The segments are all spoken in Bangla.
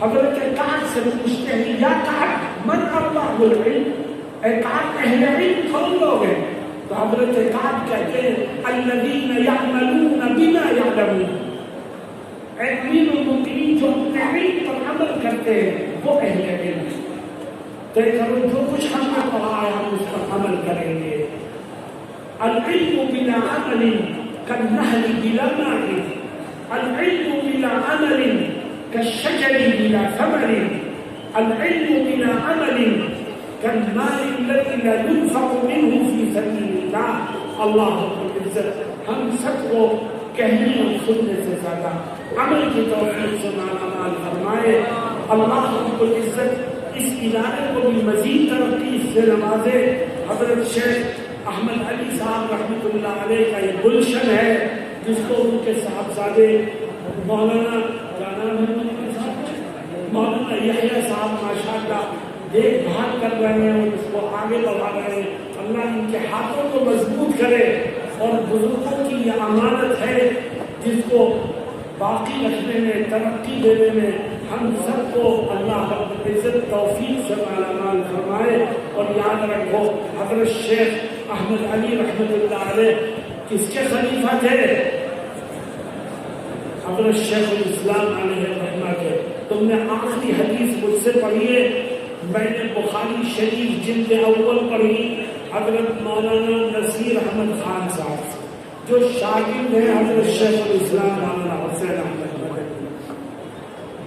حضرتك قاعد سبب مجتهدين يا قاعد من الله والعلم؟ قاعد أهل العلم كلهم حضرتك قاعد كثير. الذين يعملون بما يعلمون. علمين الممكنين جمعين العمل كثير. بو أهل العلم تقدروا مش حمد. الله يا مستقبل كريم العلم بلا عمل كالنهر بلا ماء. العلم بلا عمل. كالشجر بلا ثمر، العلم بلا عمل كالمال الذي لا ينفق منه في سبيل الله. اللہ عزت ہم سب کو کہنے اور سننے سے زیادہ عمل کی توفیق سے مالا مال فرمائے۔ اللہ رب العزت اس ادارے کو بھی مزید ترقی سے نوازے۔ حضرت شیخ احمد علی صاحب رحمۃ اللہ علیہ کا یہ گلشن ہے، جس کو ان کے صاحبزادے مولانا مولانا یحییٰ صاحب کا دیکھ بھال کر رہے ہیں اور اس کو آگے بڑھا رہے ہیں۔ اللہ ان کے ہاتھوں کو مضبوط کرے اور بزرگوں کی یہ امانت ہے جس کو باقی رکھنے میں، ترقی دینے میں ہم سب کو اللہ عزت توفیق سے معلومان فرمائے۔ اور یاد رکھو، حضرت شیخ احمد علی رحمت اللہ علیہ کس کے خلیفہ تھے؟ حضرت شیخ الاسلام علیہ رحمہ کے۔ تم نے آخری حدیث مجھ سے پڑھی ہے۔ میں نے بخاری شریف جلد اول پڑھی، حضرت مولانا نصیر احمد خان صاحب سے، جو شاگرد ہیں حضرت شیخ الاسلام مولانا حسین احمد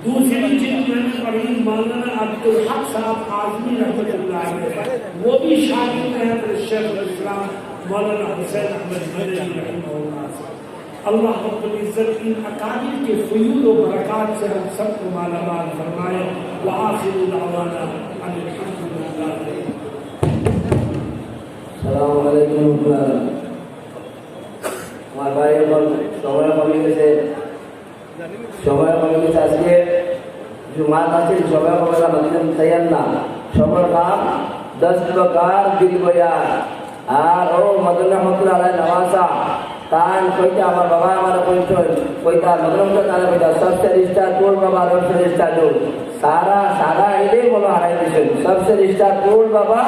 دوسری جلد میں نے پڑھی مولانا عبد الحق صاحب آدمی رحمت اللہ علیہ۔ وہ بھی شاگرد ہیں حضرت شیخ الاسلام مولانا حسین احمد رحمہ اللہ صاحب۔ अल्लाह रब्बुल इज्जत इन अकाबिर के फयूल व बरक़ात से हम सबको मालामाल फरमाए व आखिर दावाना अल्हम्दुलिल्लाह সালাম আলাইকুম আমার ভাই এখন সময় কমে গেছে সময় কমে গেছে আজকে জুমাত আছে সময় কমে গেল আমাদের তাইয়ার না সময় কাম দশ প্রকার দিল বয়া আর ও মদন রহমতুল্লাহ আলাই নওয়াজা তান কইতা আমার বাবা আমার কইতন কইতা মগরম তারা কইতা সবচে রিস্টা তোর বাবা সবচে রিস্টা তোর সারা সারা এদের বলো হারাই দিছেন। সবচে রিস্টা তোর বাবা?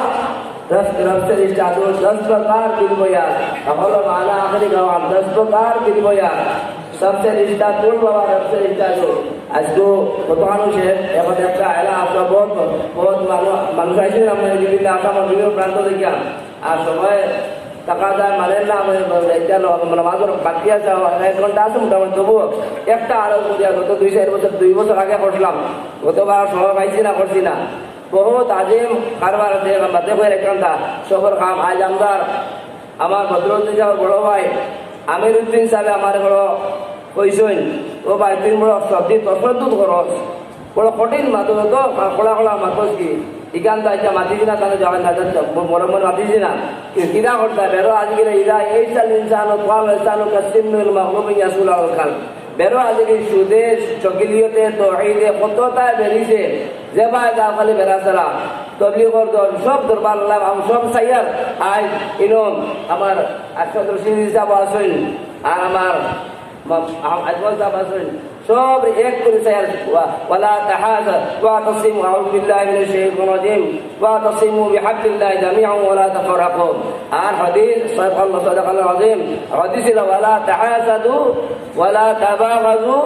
دس طرف سے رشتہ دو دس پرکار دل گویا اول مانا آخری گوام دس پرکار دل گویا سب سے رشتہ توڑ بابا رب سے رشتہ دو اس کو بتانو شیخ احمد اپنا اعلیٰ آپ کا بہت بہت منگائی سے ہم نے جبھی ناکہ مجھے پرانتوں سے کیا آپ سمجھے যায় মানে না এটা মানে মাঝে বাকি আছে এক ঘণ্টা আছে মোটামুটি, তবুও একটা আরও করিয়া গত দুই, চার বছর, দুই বছর আগে করছিলাম। গতবার সময় পাইছি না, করছি না। বহুত আজিম, কারবার আছে বাদে হয়ে রেখান্তা সফর খাম, আজ আমদার। আমার ভদ্রদ্দিন সাহেব বড় ভাই আমির উদ্দিন সাহেব আমার বড় কইসইন ও ভাই তুমি বড় সবজি তসরদুত খরচ। বড় কঠিন মাতুল তো খোলা খোলা মাতুস কি? মনে মাতিছি না কিরা করতে, বেরো আজকে ইরা এই সাল ইনসান ও কাল ইনসান ও কাসিম নুল মাহবুব ইয়াসুল আল খান বেরো আজকে সুদে, চকিলিয়তে যে ভাই যা খালি বেড়া ছাড়া তবলিগর সব দরবার আল্লাহ, আমি সব সাইয়ার। আজ ইনম আমার আশফাক রশিদ হিসাব আর আমার সব এক করে সাইয়ার ওয়ালা তাহাজার ওয়াতাসিমু আউযু বিল্লাহি মিনাশ শাইতানির রাজিম। ওয়াতাসিমু বিহাবলিল্লাহি জামিআন ওয়ালা তাফারাকু আর হাদিস সাদাকাল্লাহু সাদাকাল্লাহু আযীম হাদিস ওয়ালা তাহাসাদু ওয়ালা তাবাগাযু,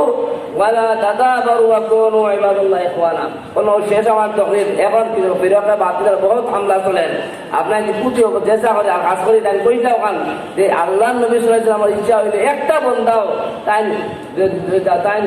ওয়ালা তাদাবারু ওয়া কুনু ইবাদাল্লাহ ইখওয়ানা। কোন শেষ আমার তকরির এখন ফিরকে বাতিলের বহুত হামলা চলেন আপনার পুঁতি যেসা করে কাজ করি তাই কইটা ওখান যে আল্লাহ নবী সাল্লাল্লাহু আমার ইচ্ছা হইলে, একটা বন্ধাও তাই তাই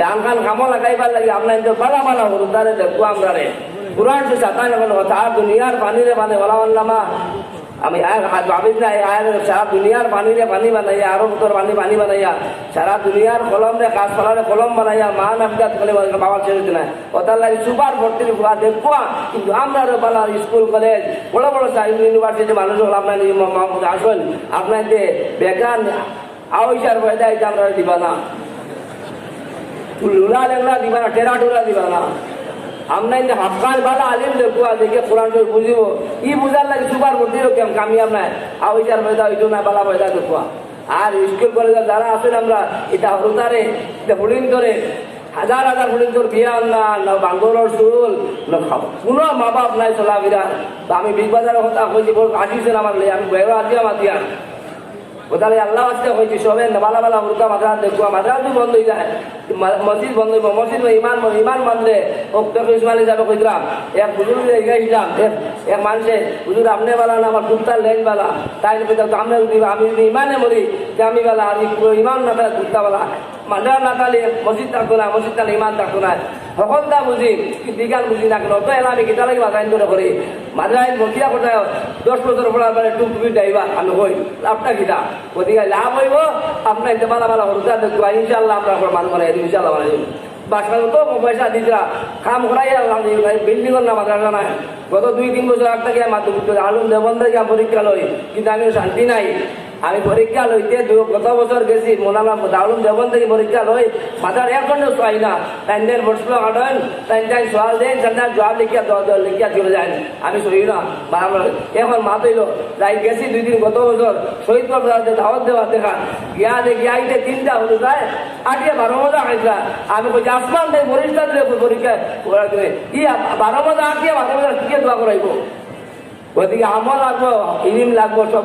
দান খান কামো লাগাইবার লাগে আপনার যে বালা বালা হরু তারে দেখব আমরা রে কোরআন সে চাতাই না কোনো কথা দুনিয়ার পানিরে মানে বলা মানলামা আমি ভাবিস না সারা দুনিয়ার পানিরে পানি বানাইয়া, আরও তোর পানি পানি বানাইয়া, সারা দুনিয়ার কলম রে কাজ ফলারে কলম বানাইয়া, মা নামটা করে বাবা ছেড়ে দিন ওটার লাগে সুপার ভর্তির ভুয়া দেখব কিন্তু আমরা বালা স্কুল, কলেজ, বড় বড় ইউনিভার্সিটি মানুষ হল আপনার আপনার বেকার এটা আমরা দিবা না। লুলা লেগলা দিবা না টেরা টুরা দিবা না। আমরা ইন্দে হাফকান বালা আলিম দেখুয়া দেখে কোরআন শরীফ ই বুঝার লাগে সুপার কেম কামিয়াব নাই। আওয়ার পয়দা হইতো না বালা পয়দা দেখুয়া আর স্কুল কলেজে যারা আছেন আমরা এটা হরুতারে হুলিন করে হাজার হাজার হুলিন তোর বিয়া না না বাঙ্গলোর চুল, না খাব- কোনো মা বাপ নাই চলা বিরা আমি বিগ বাজারের কথা কইছি আসিছেন আমার আমি বেড়া আজি আমার ওখানে আল্লাহ আসতে হয়েছে সবে বালা বালা হুরকা মাদ্রাস দেখব মাদ্রাস বন্ধ হয়ে যায় মসজিদ বন্ধ হইব মসজিদ ইমান ইমান মানলে ইসমাইল হিসাবে কইলাম এক হুজুর গেছিলাম এক মানুষে, হুজুর আপনি বালা না, আমার কুত্তার লেন বালা। তাই কইতাম, তো আমরা যদি আমি যদি ইমানে মরি, যে আমি বালা আমি ইমান না তাহলে কুত্তা বালা। মাদ্রাস না তাহলে মসজিদ থাকতো না, মসজিদ তাহলে ইমান থাকতো না। সকলটা বুঝি বিজ্ঞান বুঝি না কেন তো এলা আমি কিতা লাগি মাথায় করে করি মাদ্রাস মকিয়া করতে দশ বছর পরে টুক টুপি যাইবা আমি হই লাভটা কিতা ওদিকে লাভ হইব, আপনার এতে বালা বালা হরুতা ইনশাল্লাহ আমরা মান করে ইনশাল্লাহ মানে বাসার তো পয়সা দিতরা কাম করাই আল্লাহ বিল্ডিং এর নাম মাদ্রাসা নাই। গত দুই, তিন বছর আগ থেকে মাধ্যমিক আলুম দেবন্ধে পরীক্ষা লই কিন্তু আমি শান্তি নাই। আমি পরীক্ষা লইতে দু- গত বছর গেছি। মোনালা দাউলুম দেবন থেকে পরীক্ষা লই। মাথার এক ঘণ্টা পাই না। তাই দেন আডন তাই তাই সওয়াল দেন। তাই তাই জবাব লিখিয়া লিখিয়া চলে যায়। আমি সই না। এখন মা তৈল যাই গেছি দুই দিন গত বছর। শহীদ প্রসাদে দাওয়াত দেওয়া দেখা। গিয়া দে গিয়া আইতে তিনটা হলো যায়। আগে বারো মজা খাইছিলা আমি কই আসমান দেয় পরীক্ষা দিলে পরীক্ষা করা দিলে ই বারো মজা আটিয়া বারো মজা কিকে দোয়া করাইব? ওদিকে আমল লাগবো, ইলিম লাগবো সব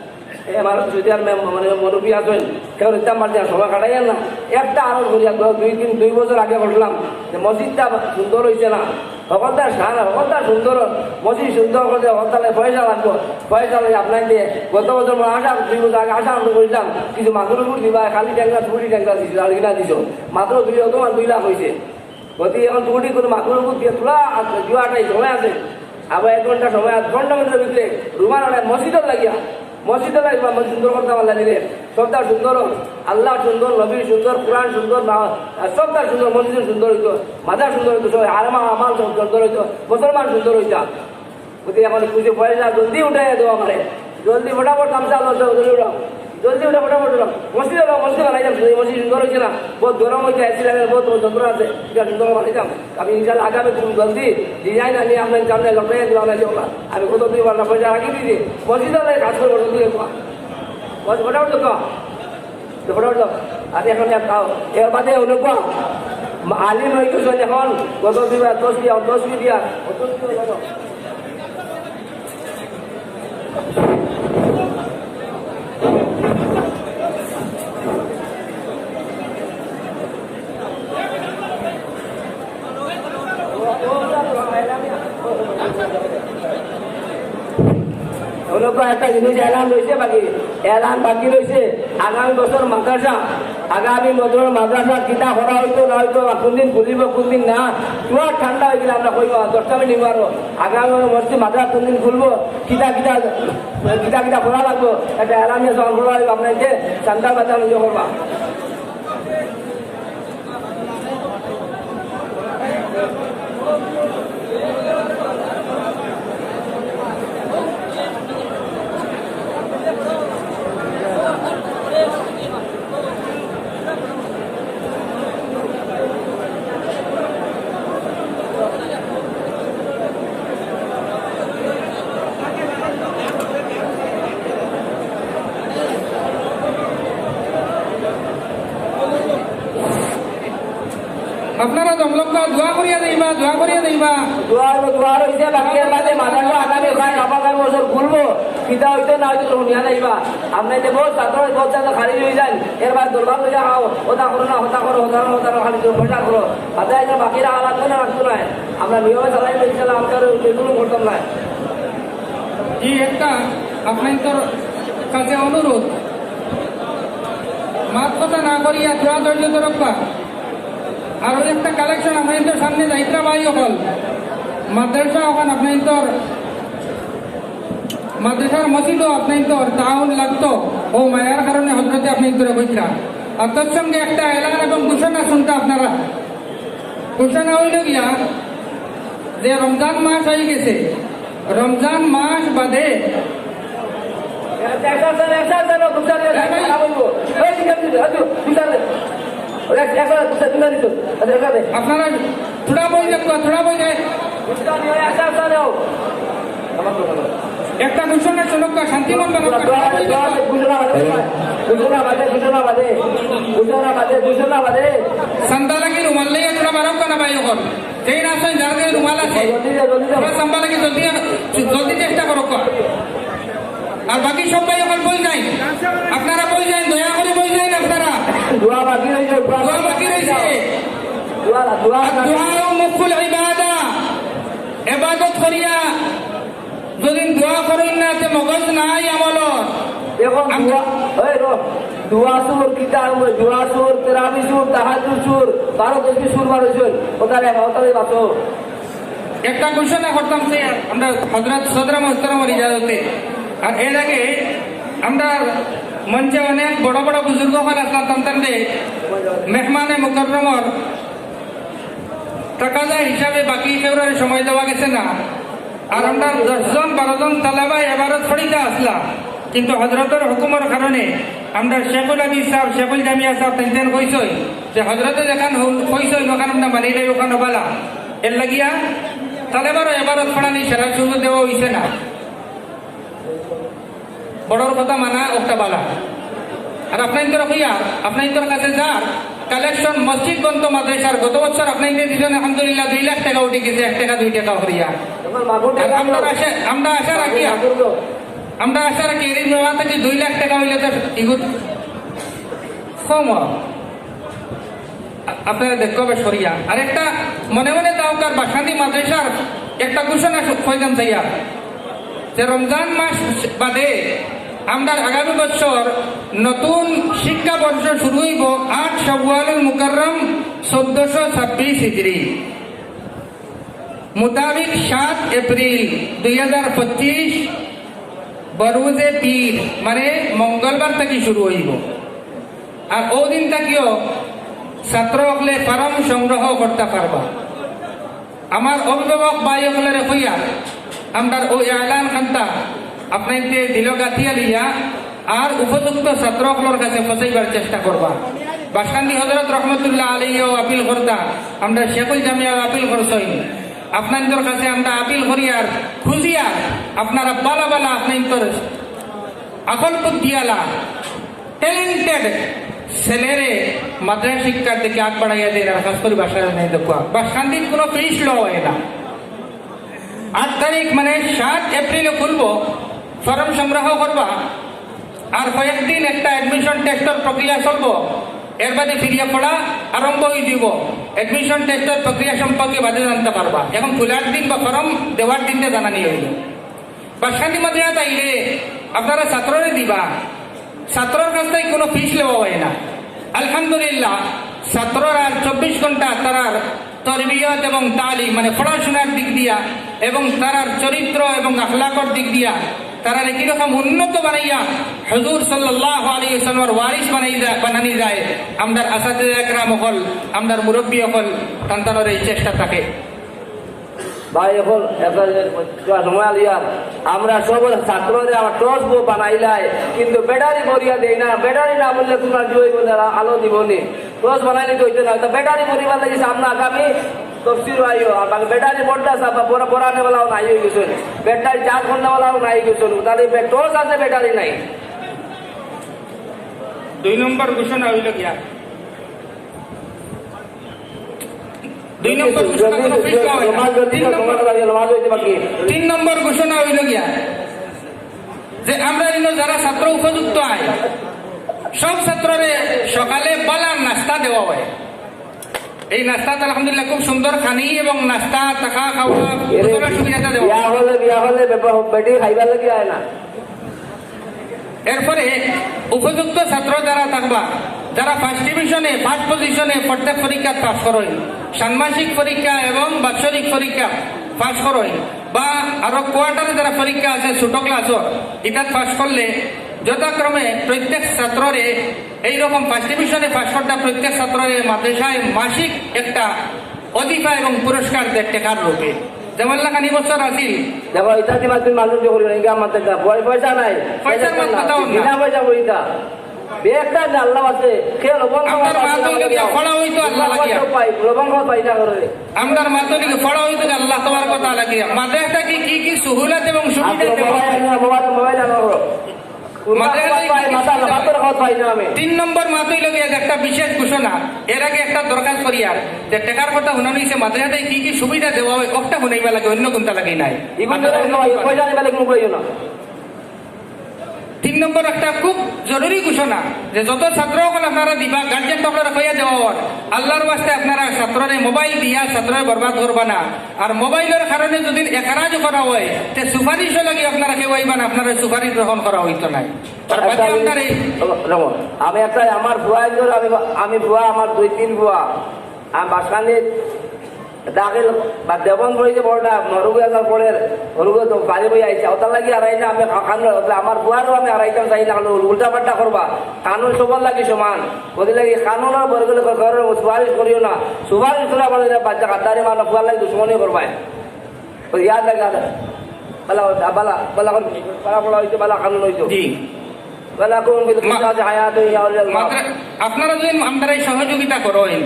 আমার আমার যদি আর মানে মুরব্বী আছেন কেউ পারছি না সবাই কাটাই না। একটা আরও করি দুই তিন দুই বছর আগে করলাম যে মসজিদটা সুন্দর হয়েছে না। সকলটা সার সকলটা সুন্দর। মসজিদ সুন্দর করে সকলটা পয়সা লাগবো। পয়সা লাগে আপনার দিয়ে। গত বছর মই আশা, দুই বছর আগে আশা আনন্দ করেছিলাম কিছু মাথুর উপর দিবা, খালি ট্যাংরা, চুরি ট্যাংরা দিছিল, আর কিনা দিছ। মাত্র দুই তোমার দুই লাখ হয়েছে গতি এখন চুরি করে মাথুর উপর দিয়ে তোলা জুয়াটাই সময় আছে। আবার এক ঘণ্টা সময়, আধ ঘণ্টা মধ্যে বিকলে রুমাল মসজিদত লাগিয়া। মসজিদে লাগবে আমার সুন্দর করতে আল্লাহ দিলে সবটা সুন্দর আল্লাহ সুন্দর নবী সুন্দর, কোরআন সুন্দর সবদার সুন্দর মসজিদ সুন্দর হইতো মাদার সুন্দর হইতো, সবাই আরমা আমার সব সুন্দর হইতো, মুসলমান সুন্দর হইতাম বুঝি এখন খুশি পয়সা জলদি উঠে দেবো আমার, জলদি ফটাফট গামছা লো জলদি উঠাও। জলদি উঠে ফটাফট উঠাও মসজিদ এলো মসজিদ বানাই যাম মসজিদ সুন্দর হয়েছে না? বহুত গরম হয়েছে লাগে বহুত যন্ত্র আছে। এটা সুন্দর বানাই যাম আমি ইনশাল্লাহ আগামী তুমি জলদি ডিজাইন আনি, আপনার সামনে লটাই দিলাম না না আমি কত দুই বার পয়সা রাখি দিয়েছি। মসজিদ কাজ করব জলদি ফটাফট তো ফটাফট আর এখন এর বাদে অনেক আলিম হয়ে গেছেন এখন। গত দুইবার দশ দিয়া দশ দিয়া দশ দিয়া। একটা জিনিস এলান রয়েছে বাকি এলান বাকি রয়েছে আগামী বছর মাদ্রাসা আগামী বছর মাদ্রাসা কিতা হরা হইতো না হইতো বা কোনদিন খুলিব কোনদিন না তোমার ঠান্ডা হয়ে গেলে আমরা কইব দশটা মিনিট আরও আগামী মসজিদ মাদ্রাসা কোনদিন খুলবো কিতা কিতা কিতা কিতা খোলা লাগবো একটা এলান নিয়ে সব খোলা লাগবে আপনাকে চান্দা বাজার নিজে করবা আপনারা জমলকা দোয়া করিয়া দেইবা দোয়া করিয়া দেইবা। দুয়ার দুয়ার হইছে বাকি এর বাদে মাদ্রাসা আগামী ছয় আগামী বছর খুলবো কিতা হইতো না হইতো শুনিয়া নাইবা আপনি যে বহুত ছাত্র বহুত ছাত্র খালি হয়ে যান এরবার দরবার লইয়া খাও ওটা করো না হতা করো হতা করো হতা করো খালি পয়সা করো। হাতে একটা বাকিরা আলাদা না রাখতো না। আমরা নিয়মে চালাই বলছিলাম আপনার এগুলো করতাম না। এই একটা আপনার কাছে অনুরোধ। মাত কথা না করিয়া থোড়া ধৈর্য ধরবা আর ওই একটা কালেকশন আপনার সামনে যাইত্রা বাই হল মাদ্রাসা ওখান আপনার মাদ্রাসার মসজিদও আপনার তাউন লাগতো ও মায়ার কারণে হজরতে আপনি ধরে বইরা আর তোর সঙ্গে একটা এলান এবং ঘোষণা শুনতে আপনারা ঘোষণা হইল গিয়া যে রমজান মাস হয়ে গেছে রমজান মাস বাদে আপনারা থোড়া বই দেখো থোড়া বই দেখ একটা ঘোষণা শুনুক শান্তিমন সান্দা লাগি রুমাল লইয়া থোড়া বারক না ভাই ওখন। যেই না আসেন যার গায়ে রুমাল আছে থোড়া সাম্বা লাগি জলদি জলদি চেষ্টা করো আর বাকি সব ভাই ওখান বই যাই আপনারা বই যাই দয়া করে বই যাই আপনারা দোয়া বাকি রয়েছে দোয়া মুকুল ইবাদা। এবাদত করিয়া যদি দোয়া করেন না তে মগজ নাই আমলত। এখন দুয়া সুর কিতা দুয়া সুর তেরাবি সুর তাহাজুর সুর বারো দশটি সুর বারো সুর। ওটারে ওটারে বাঁচো। একটা ঘোষণা করতাম যে আমরা হজরত সদরা মোহতারাম ইজাজতে। আর এর আগে আমরা মঞ্চে অনেক বড় বড় বুজুর্গ হল আসলাম তান্তানরে মেহমানে মুকরমর টাকাদা হিসাবে বাকি হিসেবে সময় দেওয়া গেছে না। আর আমরা দশজন বারোজন তালাবা এবারও ছড়িতে আসলাম কিন্তু হজরতের হুকুমের কারণে আমরা শেখুল আলী সাহেব, শেখুল জামিয়া সাহেব তেন কইসই যে হজরতে যেখান কইসই ওখান আমরা মানি নাই, ওখানে বালা এর লাগিয়া তালেবারও এবারও ছড়ানি সেরা সুযোগ দেওয়া হইছে না। বড়র কথা মানা একটা বালা আর আপনার আপনাদের হইয়া আপনাদের কাছে যার কালেকশন মসজিদ বন্ধ মাদ্রাসার গত বছর আপনাদের দিলেন আলহামদুলিল্লাহ দুই লাখ টাকা উঠে গেছে এক টাকা দুই টাকা আর আমরা আশা রাখি আমরা আশা রাখি এর নেওয়া থেকে দুই লাখ টাকা হইলে তো ইগুত কম। আপনারা দেখতে হবে সরিয়া। আর একটা মনে মনে তাও তার বাসান্তি মাদ্রাসার একটা ঘোষণা কইতাম চাইয়া যে রমজান মাস বাদে আমরা আগামী বছর নতুন শিক্ষা বর্ষ শুরু হইব আট সব্বালুল মুকরম চোদ্দশো ছাব্বিশ হিজড়ি মোতাবিক সাত এপ্রিল দুই হাজার পঁচিশ বরুজে পীর মানে মঙ্গলবার থেকে শুরু হইব। আর ও দিন থাকিও ছাত্র হকলে ফার্ম সংগ্রহ করতে পারবা। আমার অভিভাবক বাই হকলের হইয়া আমরা ওই এলান খান্তা আপনাকে দিল গাথিয়া লিয়া আর উপযুক্ত ছাত্র হকলের কাছে ফসাইবার চেষ্টা করবা। বাসকান্দি হজরত রহমতুল্লাহ আলীও আপিল করতা, আমরা শেখুল জামিয়া আপিল করছই। আপনাদের কাছে আমরা আপিল করি করিয়ার খুঁজিয়া আপনারা বালা বালা আপনাদের আকল বুদ্ধিয়ালা ট্যালেন্টেড ছেলেরে মাদ্রাস শিক্ষার দিকে আগ বাড়াইয়া দেয় না খাস করে বাসায় নেই দেখুয়া বা শান্তির কোনো ফিস ল না। আট তারিখ মানে সাত এপ্রিলে খুলবো ফর্ম সংগ্রহ করবা। আর কয়েকদিন একটা অ্যাডমিশন টেস্টের প্রক্রিয়া চলবো। এর বাদে ফিরিয়ে পড়া আরম্ভ হয়ে দিব অ্যাডমিশন টেস্টের প্রক্রিয়া সম্পর্কে বাদে জানতে পারবা। এখন খোলার দিন বা ফর্ম দেওয়ার দিনটা জানানি হইল বা শান্তি মাদ্রাসা তাইলে আপনারা ছাত্ররে দিবা। ছাত্রর কাছ থেকে কোনো ফিস নেওয়া হয় না। আলহামদুলিল্লাহ, ছাত্ররা চব্বিশ ঘণ্টা তারার তরবিয়ত এবং তালিম মানে পড়াশোনার দিক দিয়া এবং তারার চরিত্র এবং আখলাকর দিক দিয়া তারা কীরকম উন্নত বানাইয়া হজুর সাল্লাহ আলী ওয়ারিস বানাই বানানি যায় আমদার আসাদে একরাম আমদার মুরব্বী হল তান্তানোর এই চেষ্টা থাকে। ভাই আমরা আমার কিন্তু দেই না সামনে আগামী বাকি ব্যাটারি বড়টা সাপ বড় বড়ানে বেলাও নাই হয়ে গেছে ব্যাটারি চার ঘণ্টা বেলাও নাই গেছে তাহলে টস আছে নাই। দুই নম্বর ঘোষণা হইল গিয়া দুই নম্বর। তিন নম্বর তিন নম্বর ঘোষণা হইল গিয়া যে আমরা যারা ছাত্র উপযুক্ত আয় সব ছাত্ররে সকালে বালার নাস্তা দেওয়া হয়। এই নাস্তাটা আলহামদুলিল্লাহ খুব সুন্দর খানি এবং নাস্তা টাকা খাওয়া সুবিধাটা দেওয়া বিয়া। হলে বিয়া হলে বেপ- বেটি খাইবার লাগি আয় না এরপরে উপযুক্ত ছাত্র যারা থাকবা যারা ফার্স্ট ডিভিশনে ফার্স্ট পজিশনে প্রত্যেক পরীক্ষা পাস করই ষান্মাসিক পরীক্ষা এবং বাৎসরিক পরীক্ষা পাস করই বা আরও কোয়ার্টারে যারা পরীক্ষা আছে ছোট ক্লাসর এটা পাস করলে যথাক্রমে প্রত্যেক ছাত্ররে এইরকম ফার্স্ট ডিভিশনে পাস করতে প্রত্যেক ছাত্ররে মাদ্রাসায় মাসিক একটা অধিকার এবং পুরস্কার দেয় টেকার রূপে। বছর আছিল দেখো দিমা তুমি মানুষ পয়সা নাই। পয়সা। বিনা যে আল্লাহ আছে। হইতো আল্লাহ লাগিয়া। পাই মাধ্যমিক ফড়া হইতে আল্লাহ তোমার কথা লাগিয়া। মাদ্রাসা কি কি কি সুহুলাত এবং সুবিধা আপনার দেওয়া? মোবাইল মোবাইল মোবাইল আনো তিন নম্বর মাতই লগে একটা বিশেষ ঘোষণা। এর আগে একটা দরকার করিয়ার যে টেকার কথা শুনানো হয়েছে মাদ্রাসায় কি কি সুবিধা দেওয়া হয় একটা শুনাইবা লাগে অন্য কোনটা লাগে নাই ইগুন পয়সা নিবা লাগি মুখ না তিন নম্বর একটা খুব জরুরি ঘোষণা যে যত ছাত্রসকল আপনারা দিবা গার্জেন আপনারা কইয়া দেওয়া হওয়ার আল্লাহর বাস্তে আপনারা ছাত্ররে মোবাইল দিয়া ছাত্ররে বরবাদ করবা না। আর মোবাইলের কারণে যদি একারাজ করা হয় তে সুপারিশ লাগে আপনারা কেউ আইবা না আপনারা সুপারিশ গ্রহণ করা হইতো নাই। দেখো, আমি একটা আমার ভুয়া একজন আমি আমি ভুয়া আমার দুই তিন ভুয়া। আমি বাসকান্দি দাখিল বা দেবন পড়েছে বড়টা নরগুয়া যাওয়ার পরে হরুগুয়া তো বাড়ি বই আইছে ওটার লাগি আড়াই না আমি কান আমার বুয়ারও আমি আড়াইতাম চাই না উল্টা পাল্টা করবা কানুন সবার লাগি সমান ওদের লাগে কানুনের বরগুলো ঘরের সুপারিশ করিও না সুপারিশ করে আমার বাচ্চা গাদ্দারি মানুষ বুয়ার লাগি দুশ্মনই করবাই ইয়াদ লাগে বালা বালা বালা বালা বলা হয়েছে বালা কানুন হয়েছে বালা কোন হায়াত আপনারা যদি আমরা সহযোগিতা করেন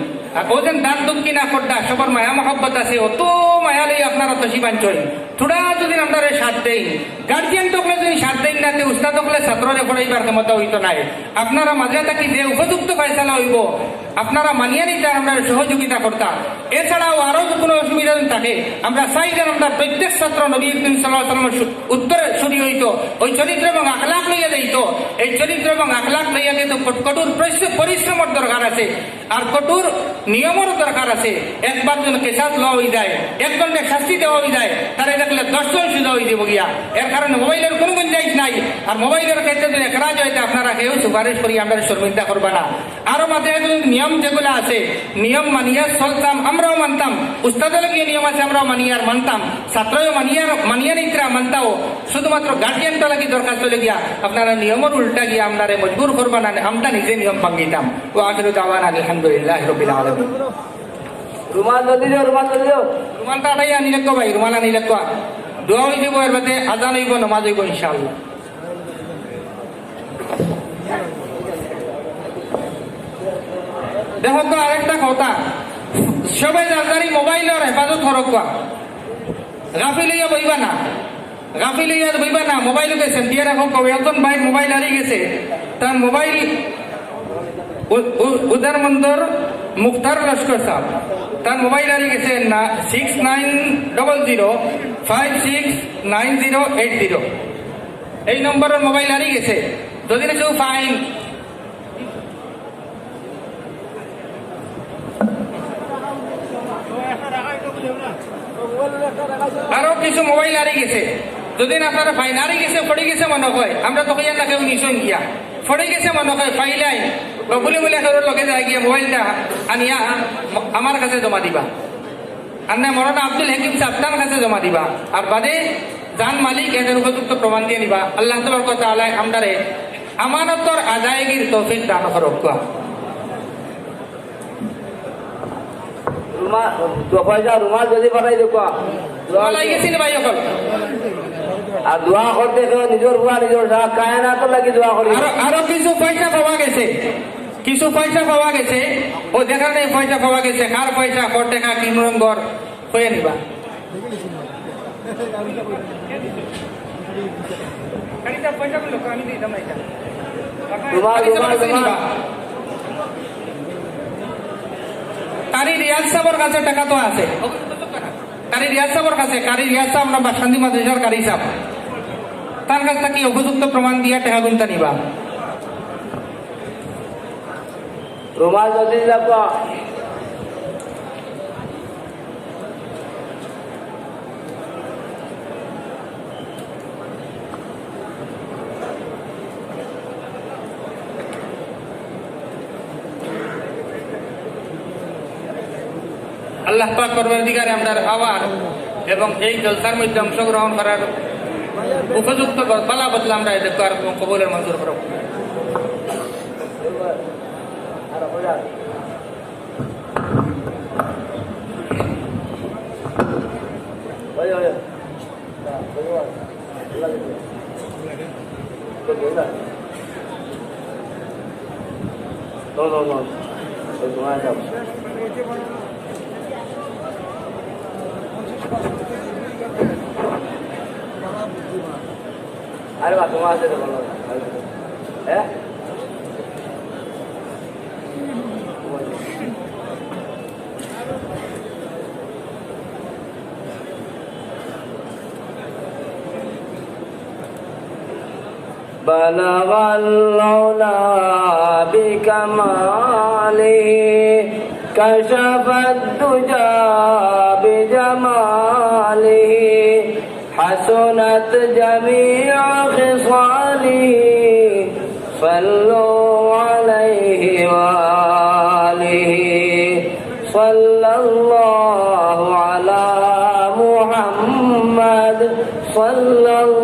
ও যেন দান দুঃখী না করডা সবার মায়া মহব্বত আছে, অত মায়া লই আপনারা তো সীমাঞ্চ থোড়া যদি আমরা সাথ দেই গার্জিয়ান টকলে যদি সাথ দেন না উস্তাদ টকলে ছাত্ররে পড়াইবার ক্ষমতা হইতো নাই। আপনারা মাঝে থাকি যে উপযুক্ত ফাইসালা হইব, আপনারা মানিয়ে নিতে আমরা সহযোগিতা করতাম এছাড়াও আরও কোনো অসুবিধা থাকে, আমরা চাই যে আমরা প্রত্যেক ছাত্র নবী ইকদিন সাল্লাহ উত্তরে সরি হইতো, ওই চরিত্র এবং আখলাখ লইয়া যাইতো। এই চরিত্র এবং আখলাখ লইয়া যেত কঠোর প্রশ্ন পরিশ্রমের দরকার আছে। আর কঠোর নিয়মের দরকার আছে। একবার যেন কেসাত লওয়া হয়ে যায় একজনকে শাস্তি দেওয়া হয়ে যায় তারা দেখলে দশজন সুযোগ হয়ে যাব গিয়া। এর কারণে মোবাইলের কোনো গুঞ্জাইশ নাই। আর মোবাইলের ক্ষেত্রে যদি একরাজ হইতে আপনারা কেউ সুপারিশ করি, আমরা শর্মিন্দা করবা না। আরও মাঝে নিয়ম যেগুলো আছে, নিয়ম মানিয়া চলতাম, আমরাও মানতাম। উস্তাদের গিয়ে নিয়ম আছে, আমরাও মানিয়ে আর মানতাম। ছাত্রও মানিয়ে মানিয়ে নিতরা মানতাও। শুধুমাত্র গার্জিয়ানটা লাগি দরকার চলে গিয়া, আপনারা নিয়মের উল্টা গিয়া আপনারা মজবুর করবা না আমরা নিজে নিয়ম ভাঙ্গিতাম ও আখির দাওয়ান আলহামদুলিল্লাহ রবিল রুমাল দিও রুমাল দিও রুমালটা আটাই ভাই রুমাল দোয়া যাব এর বাদে আজান হইব নমাজ হইব ইনশাআল্লাহ। দেখো তো আরেকটা কথা। সবাই রাজধানী মোবাইলের হেফাজত হরকুয়া গাফি লইয়া বইবা না। গাফি লইয়া বইবা না মোবাইল গেছেন। দিয়ে রাখো কবে? একজন ভাই মোবাইল হারিয়ে গেছে। তার মোবাইল উদার মন্দর মুখতার লস্কর সাহেব তার মোবাইল হারিয়ে গেছে six nine double zero five six nine zero eight zero এই নম্বরের মোবাইল হারিয়ে গেছে। যদি না ফাইন আরও কিছু মোবাইল হারিয়ে গেছে। যদি না আপনারা ফাইন হারিয়ে গেছে পড়ে গেছে, মনে হয়। আমরা তো কইয়া না কেউ নিশ্চয় গিয়া। পড়ে গেছে, মনে হয় ফাইলাই বলে বলে কারোর লগে যায় গিয়া মোবাইলটা আনিয়া আমার কাছে জমা দিবা। আর না মরানা আব্দুল হাকিম তার কাছে জমা দিবা। আর বাদে যান মালিক এদের উপযুক্ত প্রমাণ দিয়ে নিবা। আল্লাহ তোমার কথা আলাই আমদারে আমানতর আদায়গির তৌফিক দান করক রুমাল যদি পাঠাই আর দোয়া করতে নিজের ভুয়া নিজের সারা তো লাগি দোয়া করি আরও কিছু পয়সা পাওয়া গেছে। কিছু পয়সা পাওয়া গেছে ও দেখার নেই পয়সা পাওয়া গেছে। কার পয়সা? কর টাকা কি রঙ্গর হয়ে নিবা। কারি রিয়াজ সাহর কাছে টাকা তো আছে। কারি রিয়াজ সাহর কাছে কারি রিয়াজ সাহেব আমরা বাসান্দি মাদ্রাসার কারি সাহেব। তার কাছ থেকে উপযুক্ত প্রমাণ দিয়া টাকা গুনতা নিবা? রুমাল যদি যাব আল্লাহ পাক পরবর্তীকারে আমরা আবার এবং এই জলসার মধ্যে অংশগ্রহণ করার উপযুক্ত বলা বদলে আমরা এদেরকে আর কবলের মঞ্জুর করব। No, no, no. Es una chapa. আরে বা তোমার আছে তো বলো হ্যাঁ بلغ العلا بكماله كشف الدجى بجماله حسنت جميع خصاله. صلوا عليه وآله صلى الله على محمد صلى الله